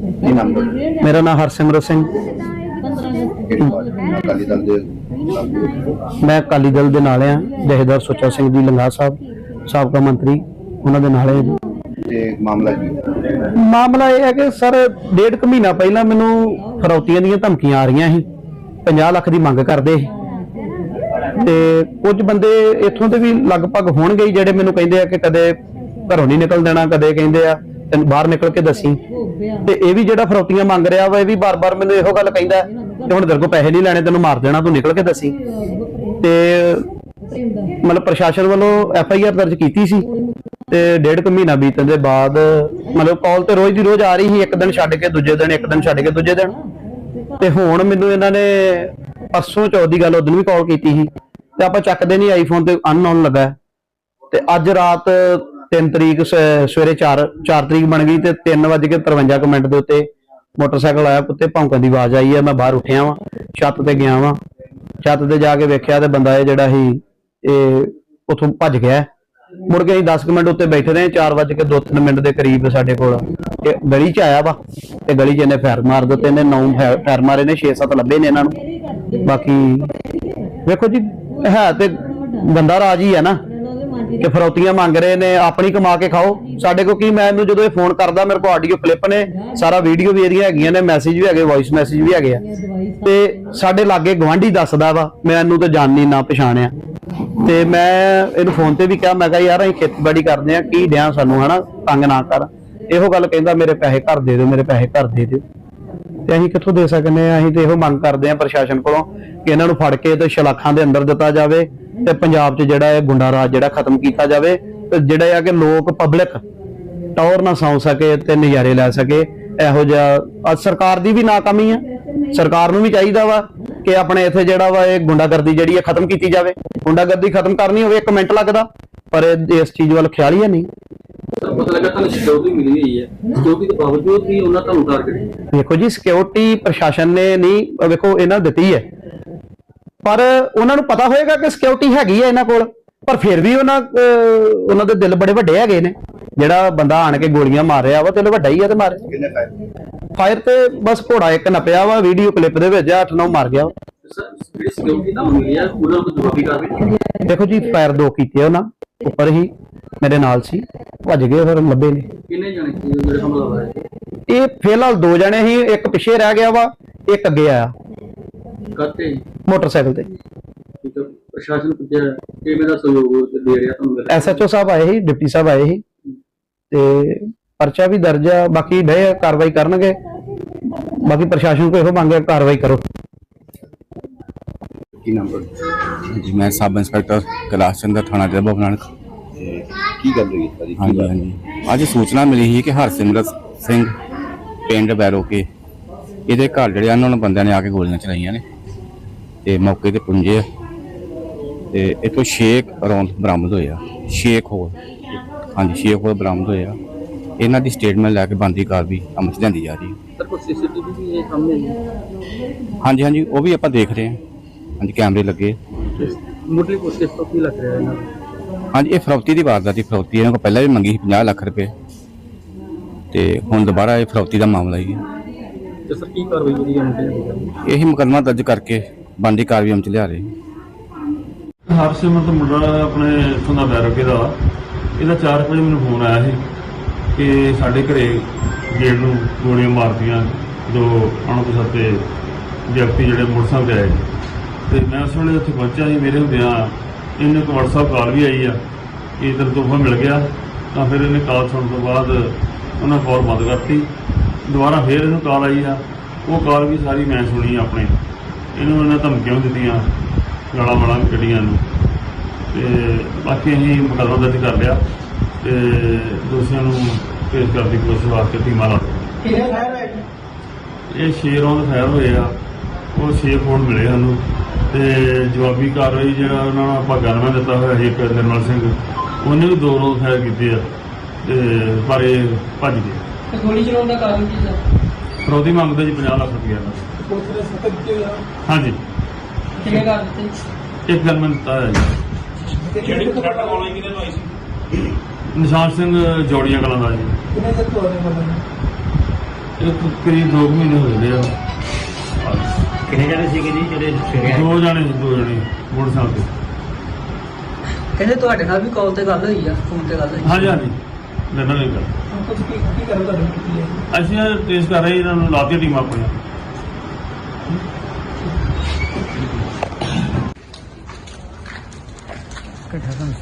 ਕੀ ਨਾਮ ਤੁਹਾਡਾ? ਮੇਰਾ ਨਾਮ ਹਰਸਿਮਰਤ ਸਿੰਘ। ਕਿਹੜੀ ਪਾਰਟੀ ਅਕਾਲੀ ਦਲ ਦੇ ਮੈਂ ਅਕਾਲੀ ਦਲ ਦੇ ਨਾਲ ਆ ਜਹੇਦਾਰ ਸੁੱਚਾ ਸਿੰਘ ਜੀ ਲੰਗਾ ਸਾਹਿਬ ਸਾਬਕਾ ਮੰਤਰੀ ਉਹਨਾਂ ਦੇ ਨਾਲ ਹੈ। ਜੀ ਤੇ ਮਾਮਲਾ ਕੀ ਮਾਮਲਾ ਇਹ ਹੈ ਕਿ ਸਰ ਡੇਢ ਕੁ ਮਹੀਨਾ ਪਹਿਲਾਂ ਮੈਨੂੰ ਫਰੌਤੀਆਂ ਦੀਆਂ ਧਮਕੀਆਂ ਆ ਰਹੀਆਂ ਸੀ 50 ਲੱਖ ਦੀ ਮੰਗ ਕਰਦੇ ਸੀ। ਤੇ ਕੁਝ ਬੰਦੇ ਇੱਥੋਂ ਦੇ ਵੀ ਲਗਭਗ ਹੋਣਗੇ ਜਿਹੜੇ ਮੈਨੂੰ ਕਹਿੰਦੇ ਆ ਕਿ ਕਦੇ ਘਰੋਂ ਨਹੀਂ ਨਿਕਲ ਦੇਣਾ ਕਦੇ ਕਹਿੰਦੇ ਆ ਤੈਨੂੰ ਬਾਹਰ ਨਿਕਲ ਕੇ ਦੱਸੀ। ਤੇ ਇਹ ਵੀ ਜਿਹੜਾ ਫਰੌਤੀਆਂ ਮੰਗ ਰਿਹਾ ਵਾ, ਇਹ ਵੀ ਬਾਰ-ਬਾਰ ਮੈਨੂੰ ਇਹੋ ਗੱਲ ਕਹਿੰਦਾ ਕਿ ਹੁਣ ਤੇਰੇ ਕੋਲ ਪੈਸੇ ਨਹੀਂ ਲੈਣੇ, ਤੈਨੂੰ ਮਾਰ ਦੇਣਾ, ਤੂੰ ਨਿਕਲ ਕੇ ਦੱਸੀ। ਤੇ ਮਤਲਬ ਪ੍ਰਸ਼ਾਸਨ ਵੱਲੋਂ ਐਫ ਆਈ ਆਰ ਦਰਜ ਕੀਤੀ ਸੀ ਤੇ ਡੇਢ ਕੁ ਮਹੀਨਾ ਬੀਤਣ ਦੇ ਬਾਅਦ ਮਤਲਬ ਕਾਲ ਤੇ ਰੋਜ਼ ਦੀ ਰੋਜ਼ ਆ ਰਹੀ ਸੀ, ਇੱਕ ਦਿਨ ਛੱਡ ਕੇ ਦੂਜੇ ਦਿਨ, ਇੱਕ ਦਿਨ ਛੱਡ ਕੇ ਦੂਜੇ ਦਿਨ। ਤੇ ਹੁਣ ਮੈਨੂੰ ਇਹਨਾਂ ਨੇ ਪਰਸੋਂ ਚੌਥ ਦੀ ਗੱਲ, ਉਦੋਂ ਵੀ ਕਾਲ ਕੀਤੀ ਸੀ। ਤੇ ਆਪਾਂ ਚੱਕਦੇ ਨਹੀਂ ਆਈਫੋਨ ਤੇ ਅਨਨੋਨ ਲੱਗਾ। ਤੇ ਅੱਜ ਰਾਤ 3 ਤਰੀਕ ਸਵੇਰੇ 4 4 ਤਰੀਕ ਬਣ ਗਈ ਤੇ 3:53 ਮਿੰਟ ਦੇ ਉੱਤੇ ਮੋਟਰਸਾਈਕਲ ਆਇਆ ਕੁੱਤੇ ਭੌਂਕਣ ਦੀ ਆਵਾਜ਼ ਆਈ ਹੈ, ਮੈਂ ਬਾਹਰ ਉੱਠਿਆ ਵਾਂ, ਛੱਤ ਤੇ ਗਿਆ ਵਾਂ। ਛੱਤ ਤੇ ਜਾ ਕੇ ਵੇਖਿਆ ਤੇ ਬੰਦਾ ਇਹ ਜਿਹੜਾ ਸੀ, ਇਹ ਉਥੋਂ ਭੱਜ ਗਿਆ। ਮੁੜ ਕੇ ਅਸੀਂ 10 ਕੁ ਮਿੰਟ ਉੱਤੇ ਬੈਠੇ ਰਹੇ 4 ਵਜੇ ਕੇ 2-3 ਮਿੰਟ ਦੇ ਕਰੀਬ ਸਾਡੇ ਕੋਲ ਤੇ ਗਲੀ 'ਚ ਆਇਆ ਵਾ, ਤੇ ਗਲੀ 'ਚ ਇਹਨੇ ਫੈਰ ਮਾਰ ਦਿੱਤੇ, ਇਹਨੇ 9 ਫੈਰ ਮਾਰੇ ਨੇ 6-7 ਲੱਭੇ ਨੇ ਇਹਨਾਂ ਨੂੰ। ਬਾਕੀ ਵੇਖੋ ਜੀ, ਹੈ ਤੇ ਬੰਦਾ ਰਾਜੀ ਹੈ ਨਾ। ਕਿ ਫਰੌਤੀਆਂ ਮੰਗ ਰਹੇ ਨੇ ਆਪਣੀ ਕਮਾ ਕੇ ਖਾਓ। ਸਾਡੇ ਕੋ ਕੀ ਮੈਂ ਇਹਨੂੰ ਜਦੋਂ ਇਹ ਫੋਨ ਕਰਦਾ ਮੇਰੇ ਕੋਲ ਆਡੀਓ ਕਲਿੱਪ ਨੇ ਸਾਰਾ ਵੀਡੀਓ ਵੀ ਇਹਦੀਆਂ ਹੈਗੀਆਂ ਨੇ ਮੈਸੇਜ ਵੀ ਹੈਗੇ ਵੌਇਸ ਮੈਸੇਜ ਵੀ ਹੈਗੇ ਆ। ਤੇ ਸਾਡੇ ਲਾਗੇ ਗਵਾਂਢੀ ਦੱਸਦਾ ਵਾ ਮੈਂ ਇਹਨੂੰ ਤਾਂ ਜਾਣਨੀ ਨਾ ਪਛਾਣਿਆ। ਤੇ ਮੈਂ ਇਹਨੂੰ ਫੋਨ ਤੇ ਵੀ ਕਿਹਾ ਮੈਂ ਕਿਹਾ ਯਾਰ ਅਸੀਂ ਖੇਤੀਬਾੜੀ ਕਰਦੇ ਆ ਕੀ ਡਿਆਂ ਸਾਨੂੰ ਹਨਾ? ਤੰਗ ਨਾ ਕਰ। ਇਹੋ ਗੱਲ ਕਹਿੰਦਾ ਮੇਰੇ ਪੈਸੇ ਘਰ ਦੇ ਦਿਓ ਮੇਰੇ ਪੈਸੇ ਘਰ ਦੇ ਦਿਓ। ਤੇ ਅਸੀਂ ਕਿੱਥੋਂ ਦੇ ਸਕਨੇ ਆ? ਅਸੀਂ ਤੇ ਇਹੋ ਮੰਗ ਕਰਦੇ ਆ ਪ੍ਰਸ਼ਾਸਨ ਕੋਲੋਂ ਕਿ ਇਹਨਾਂ ਨੂੰ ਫੜ ਕੇ ਤੇ ਸ਼ਲਾਖਾਂ ਦੇ ਅੰਦਰ ਦਿੱਤਾ ਜਾਵੇ ਤੇ ਪੰਜਾਬ 'ਚ ਜਿਹੜਾ ਇਹ ਗੁੰਡਾ ਰਾਜ ਜਿਹੜਾ ਖਤਮ ਕੀਤਾ ਜਾਵੇ ਤੇ ਜਿਹੜਾ ਆ ਕਿ ਲੋਕ ਪਬਲਿਕ ਟੌਰ ਨਾ ਸੌਂ ਸਕੇ ਤੇ ਨਜ਼ਾਰੇ ਲੈ ਸਕੇ। ਇਹੋ ਜਿਹਾ ਅੱਜ ਸਰਕਾਰ ਦੀ ਵੀ ਨਾਕਾਮੀ ਆ। ਸਰਕਾਰ ਨੂੰ ਵੀ ਚਾਹੀਦਾ ਵਾ ਕਿ ਆਪਣੇ ਇੱਥੇ ਜਿਹੜਾ ਵਾ ਇਹ ਗੁੰਡਾਗਰਦੀ ਜਿਹੜੀ ਹੈ ਖਤਮ ਕੀਤੀ ਜਾਵੇ। ਗੁੰਡਾਗਰਦੀ ਖਤਮ ਕਰਨੀ ਹੋਵੇ ਇੱਕ ਮਿੰਟ ਲੱਗਦਾ, ਪਰ ਇਹ- ਇਸ ਚੀਜ਼ ਵੱਲ ਖਿਆਲ ਹੀ ਹੈ ਨਹੀਂ। ਸਰ ਪਤਾ ਲੱਗਾ ਤੁਹਾਨੂੰ ਸਿਕਿਉਰਿਟੀ ਮਿਲੀ ਹੋਈ ਹੈ। ਸਿਕਿਉਰਿਟੀ ਦੇ ਬਾਵਜੂਦ ਵੀ ਉਹਨਾਂ ਤੁਹਾਨੂੰ ਟਾਰਗੇਟ ਕੀਤਾ ਵੇਖੋ ਜੀ ਸਿਕਿਉਰਿਟੀ ਪ੍ਰਸ਼ਾਸਨ ਨੇ ਨਹੀਂ ਅਹ ਵੇਖੋ ਇਹਨਾਂ ਨੂੰ ਦਿੱਤੀ ਹੈ। ਪਰ ਉਹਨਾਂ ਨੂੰ ਪਤਾ ਹੋਏਗਾ ਕਿ ਸਿਕਿਉਰਿਟੀ ਹੈਗੀ ਹੈ ਇਹਨਾਂ ਕੋਲ। ਪਰ ਫਿਰ ਵੀ ਉਹਨਾਂ ਅਹ, ਉਹਨਾਂ ਦੇ ਦਿਲ ਬੜੇ ਵੱਡੇ ਹੈਗੇ ਨੇ। ਜਿਹੜਾ ਬੰਦਾ ਆਣ ਕੇ ਗੋਲੀਆਂ ਮਾਰ ਰਿਹਾ ਵਾ ਦਿਲ ਵੱਡਾ ਹੀ ਆ ਤੇ ਮਾਰੇ ਕਿਹਨੇ ਫਾਇਰ ਫਾਇਰ ਤੇ ਬਸ ਘੋੜਾ ਇੱਕ ਨੱਪਿਆ ਵਾ ਵੀਡੀਓ ਕਲਿੱਪ ਦੇ ਵਿੱਚ 8-9 ਮਰ ਗਿਆ। ਵਾ। ਸਰ ਜਿਹੜੀ ਸਿਕਿਉਰਿਟੀ ਤੁਹਾਨੂੰ ਮਿਲੀ ਹੈ ਉਹਨਾਂ ਨੂੰ ਜਵਾਬੀ ਕਾਰਵਾਈ ਕੀਤੀ ਹੈ। ਦੇਖੋ ਜੀ ਫਾਇਰ ਦੋ ਕੀਤੇ ਉਹਨਾਂ। ਉੱਪਰ ਹੀ ਮੇਰੇ ਨਾਲ ਸੀ ਭੱਜ ਗਏ ਫਿਰ ਲੱਭੇ ਨੇ ਕਿੰਨੇ ਜਾਣੇ ਸੀ ਜਿਹੜੇ ਹਮਲਾ ਹੋਇਆ ਇਹ ਫਿਲਹਾਲ ਦੋ ਜਣੇ ਸੀ ਇੱਕ ਪਿੱਛੇ ਰਹਿ ਗਿਆ ਵਾ ਇੱਕ ਅੱਗੇ ਆਇਆ। ਕਰਤੇ ਮੋਟਰਸਾਈਕਲ ਤੇ। ਹੈ ਪ੍ਰਸ਼ਾਸਨ ਪੁੱਛਿਆ ਕਿਵੇਂ ਦਾ ਸਹਿਯੋਗ ਦੇ ਰਿਹਾ ਤੁਹਾਨੂੰ? ਐਸਐਚਓ ਸਾਹਿਬ ਆਏ ਸੀ ਡਿਪਟੀ ਸਾਹਿਬ ਆਏ ਸੀ। ਤੇ ਪਰਚਾ ਵੀ ਦਰਜ ਆ ਬਾਕੀ ਡੇ ਕਾਰਵਾਈ ਕਰਨਗੇ। ਬਾਕੀ ਪ੍ਰਸ਼ਾਸਨ ਕੋਲ ਇਹੋ ਮੰਗ ਹੈ ਕਾਰਵਾਈ ਕਰੋ। ਕੀ ਨਾਮ ਤੁਹਾਡਾ? ਜੀ ਮੈਂ ਸਬ ਇੰਸਪੈਕਟਰ ਕੈਲਾਸ਼ ਚੰਦਰ ਥਾਣਾ ਜੱਬਾ ਬਨਾਨਕ ਤੇ ਕੀ ਗੱਲ ਹੋਈ ਸਾਰੀ ਕੀ ਹਾਂਜੀ ਗੱਲ? ਹਾਂਜੀ। ਅੱਜ ਸੂਚਨਾ ਮਿਲੀ ਸੀ ਕਿ ਹਰਸਿਮਰਤ ਸਿੰਘ ਪਿੰਡ ਬੈਰੋਕੇ ਇਹਦੇ ਘਰ ਜਿਹੜੇ ਉਹਨਾਂ ਬੰਦਿਆਂ ਨੇ ਆ ਕੇ ਗੋਲੀਆਂ ਚਲਾਈਆਂ ਨੇ ਤੇ ਮੌਕੇ ਤੇ ਪੁੰਜੇ ਆ। ਤੇ ਇਤੋਂ ਛੇਕ ਰੌਂਦ ਬਰਾਮਦ ਹੋਇਆ ਛੇਕ ਹੋਰ। ਹਾਂਜੀ ਛੇਕ ਹੋਰ ਬਰਾਮਦ ਹੋਇਆ ਇਹਨਾਂ ਦੀ ਸਟੇਟਮੈਂਟ ਲੈ ਕੇ ਬੰਦੀ ਕਾਰਵਾਈ ਅਮਲ 'ਚ ਲਿਆਂਦੀ ਜਾ ਰਹੀ ਹੈ। ਸਰ ਕੋਈ ਸੀਸੀਟੀਵੀ ਵੀ ਇਹ ਸਾਹਮਣੇ ਹੈ? ਹਾਂਜੀ ਹਾਂਜੀ ਉਹ ਵੀ ਆਪਾਂ ਦੇਖ ਰਹੇ ਹਾਂ। ਹਾਂਜੀ ਕੈਮਰੇ ਲੱਗੇ। ਮੁੱਢਲੀ ਪੁੱਛਗਿੱਛ ਤੋਂ ਕੀ ਲੱਗ ਰਿਹਾ ਇਹਨਾਂ ਨੂੰ? ਹਾਂਜੀ ਇਹ ਫਰੌਤੀ ਦੀ ਵਾਰਦਾਤ ਦੀ ਫਰੌਤੀ ਇਹਨਾਂ ਕੋਲ ਪਹਿਲਾਂ ਵੀ ਮੰਗੀ ਸੀ 50 ਲੱਖ ਰੁਪਏ। ਤੇ ਹੁਣ ਦੁਬਾਰਾ ਇਹ ਫਰੌਤੀ ਦਾ ਮਾਮਲਾ ਹੀ ਹੈ। ਤੇ ਸਰ ਕੀ ਕਾਰਵਾਈ ਜਿਹੜੀ ਹੈ ਮੁੰਡੇ ਦੀ ਕਰਨੀ ਇਹੀ ਮੁਕੱਦਮਾ ਦਰਜ ਕਰਕੇ ਬੰਦੀ ਕਾਰਵਾਈ ਅਮਲ ਚ ਲਿਆ ਰਹੇ। ਹਰਸਿਮਰਤ ਮੁੰਡਾ ਆਪਣੇ ਇੱਥੋਂ ਦਾ ਬੈਰੋਕੇ ਦਾ। ਇਹਦਾ 4 ਵਜੇ ਮੈਨੂੰ ਫੋਨ ਆਇਆ ਸੀ ਕਿ ਸਾਡੇ ਘਰੇ ਗੇਟ ਨੂੰ ਗੋਲੀਆਂ ਮਾਰਦੀਆਂ ਦੋ ਅਣਪਛਾਤੇ ਵਿਅਕਤੀ ਜਿਹੜੇ ਮੋਟਰਸਾਈਕਲ ਤੇ ਆਏ ਤੇ ਮੈਂ ਉਸ ਵੇਲੇ ਉੱਥੇ ਪਹੁੰਚਿਆ ਸੀ ਮੇਰੇ ਹੁੰਦਿਆਂ ਇਹਨੂੰ ਇੱਕ WhatsApp ਕਾਲ ਵੀ ਆਈ ਆ ਇਧਰ ਤੋਹਫਾ ਮਿਲ ਗਿਆ। ਤਾਂ ਫਿਰ ਇਹਨੇ ਕਾਲ ਸੁਣਨ ਤੋਂ ਬਾਅਦ ਉਹਨਾਂ ਕਾਲ ਬੰਦ ਕਰਤੀ। ਦੁਬਾਰਾ ਫਿਰ ਇਹਨੂੰ ਕਾਲ ਆਈ ਆ। ਉਹ ਕਾਲ ਵੀ ਸਾਰੀ ਮੈਂ ਸੁਣੀ ਆਪਣੇ। ਇਹਨੂੰ ਉਹਨਾਂ ਧਮਕੀਆਂ ਦਿੱਤੀਆਂ ਗਾਲਾਂ ਵਾਲਾਂ ਕੱਢੀਆਂ ਨੂੰ ਤੇ ਬਾਕੀ ਅਸੀਂ ਮੁਕੱਦਮਾ ਦਰਜ ਕਰ ਲਿਆ ਤੇ ਦੋਸ਼ੀਆਂ ਨੂੰ ਪੇਸ਼ ਕਰਨ ਦੀ ਕੋਸ਼ਿਸ਼ ਵਾਸਤੇ ਟੀਮਾਂ ਲਾ ਇਹ ਸ਼ੇਰੋਂ ਦੇ ਫੈਰ ਹੋਏ ਆ ਉਹ ਛੇ ਫੋਨ ਮਿਲੇ ਸਾਨੂੰ। ਤੇ ਜਵਾਬੀ ਕਾਰਵਾਈ ਜਿਹੜਾ ਉਹਨਾਂ ਨੂੰ ਆਪਾਂ ਗਨਮੈਨ ਦਿੱਤਾ ਹੋਇਆ ਸੀ ਇੱਕ ਨਿਰਮਲ ਸਿੰਘ ਉਹਨੇ ਵੀ ਦੋ ਰੋਜ਼ ਫਾਇਰ ਕੀਤੇ ਆ ਤੇ ਪਰ ਇਹ ਭੱਜ ਗਏ। ਤੇ ਗੋਲੀ ਚਲਾਉਣ ਦਾ ਕਾਰਨ ਕੀ ਸੀ ਫਰੋਦੀ ਮੰਗਦੇ ਜੀ 50 ਲੱਖ ਰੁਪਏ ਦਾ। ਹਾਂਜੀ। ਕਿੰਨੇ ਕਰ ਦਿੱਤੇ? ਇੱਕ ਗਨਮੈਨ ਦਿੱਤਾ ਹੋਇਆ ਜੀ। ਕਿਹੜੀ ਥ੍ਰੈਟ ਕਾਲ ਕਿਹਨੇ ਲਾਈ ਸੀ ਨਿਸ਼ਾਨ ਸਿੰਘ ਜੋੜੀਆਂ ਕਲਾਂ ਦਾ ਜੀ। ਕਿੰਨੇ ਤੱਕ ਹੋਣੇ ਬੰਦੇ ਇੱਕ ਕਰੀਬ 2 ਮਹੀਨੇ ਹੋ ਗਏ ਆ। ਕਿੰਨੇ ਜਣੇ ਸੀਗੇ ਜੀ ਜਿਹੜੇ ਸਵੇਰੇ ਆਏ? ਦੋ ਜਣੇ ਸੀ, ਦੋ ਜਣੇ ਮੋਟਰਸਾਈਕਲ ਤੇ। ਕਹਿੰਦੇ ਤੁਹਾਡੇ ਨਾਲ ਵੀ ਕਾਲ ਤੇ ਗੱਲ ਹੋਈ ਆ ਫੋਨ ਤੇ ਗੱਲ ਹੋਈ। ਹਾਂਜੀ ਹਾਂਜੀ। ਮੇਰੇ ਨਾਲ ਹੀ ਗੱਲ। ਕੁਝ ਕੀ ਕੀ ਤੁਹਾਡੇ ਨਾਲ ਹੈ ਅਸੀਂ ਟੈਸਟ ਕਰ ਰਹੇ ਇਹਨਾਂ ਨੂੰ ਲਾਤੀ ਟੀਮ ਆਪਣੀ ਕਿੱਥੇ ਤੁਹਾਨੂੰ